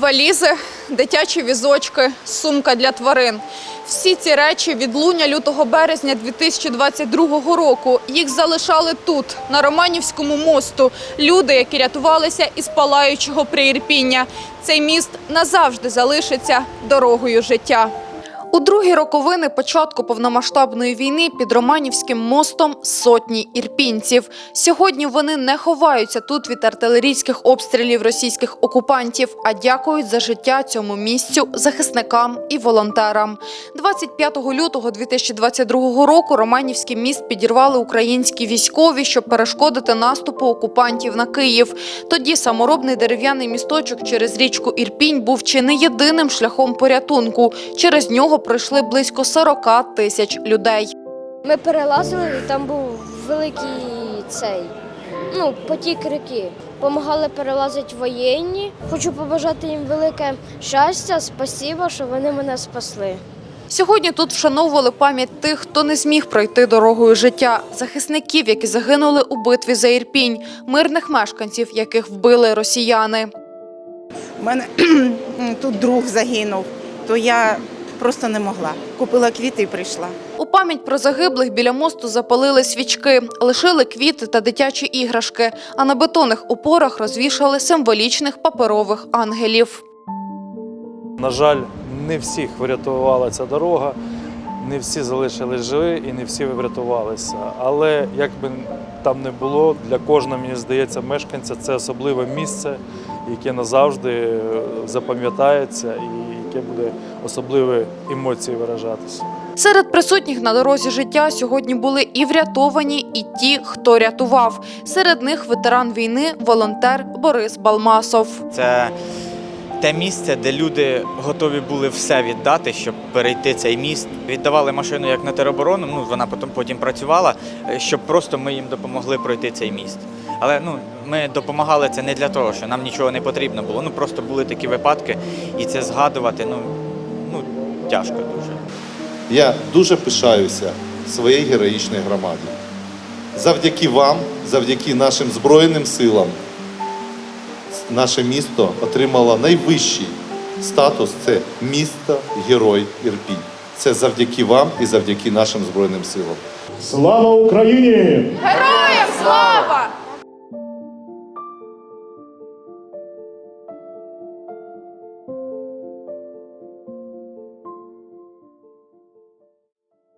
Валізи, дитячі візочки, сумка для тварин. Всі ці речі від луня лютого березня 2022 року. Їх залишали тут, на Романівському мосту. Люди, які рятувалися із палаючого приірпіння. Цей міст назавжди залишиться дорогою життя. У другі роковини початку повномасштабної війни під Романівським мостом сотні ірпінців. Сьогодні вони не ховаються тут від артилерійських обстрілів російських окупантів, а дякують за життя цьому місцю захисникам і волонтерам. 25 лютого 2022 року Романівський міст підірвали українські військові, щоб перешкодити наступу окупантів на Київ. Тоді саморобний дерев'яний місточок через річку Ірпінь був чи не єдиним шляхом порятунку. Через нього пройшли близько 40 тисяч людей. Ми перелазили, і там був великий цей ну, потік реки. Помагали перелазити воєнні. Хочу побажати їм велике щастя, спасіба, що вони мене спасли. Сьогодні тут вшановували пам'ять тих, хто не зміг пройти дорогою життя, захисників, які загинули у битві за Ірпінь, мирних мешканців, яких вбили росіяни. У мене тут друг загинув, то я просто не могла. Купила квіти і прийшла. У пам'ять про загиблих біля мосту запалили свічки, лишили квіти та дитячі іграшки, а на бетонних опорах розвішали символічних паперових ангелів. На жаль, не всіх врятувала ця дорога, не всі залишились живі і не всі врятувалися. Але як би там не було, для кожного, мені здається, мешканця це особливе місце, яке назавжди е, запам'ятається і яке буде особливі емоції виражатися. Серед присутніх на дорозі життя сьогодні були і врятовані, і ті, хто рятував. Серед них ветеран війни, волонтер Борис Балмасов. Це те місце, де люди готові були все віддати, щоб перейти цей міст. Віддавали машину як на тероборону, ну вона потім потім працювала, е, щоб просто ми їм допомогли пройти цей міст. Але ну ми допомагали це не для того, що нам нічого не потрібно було. Ну просто були такі випадки, і це згадувати ну, ну тяжко дуже. Я дуже пишаюся своєю героїчній громаді. Завдяки вам, завдяки нашим Збройним силам, наше місто отримало найвищий статус це місто Герой Ірпінь. Це завдяки вам і завдяки нашим Збройним силам. Слава Україні! Героям слава!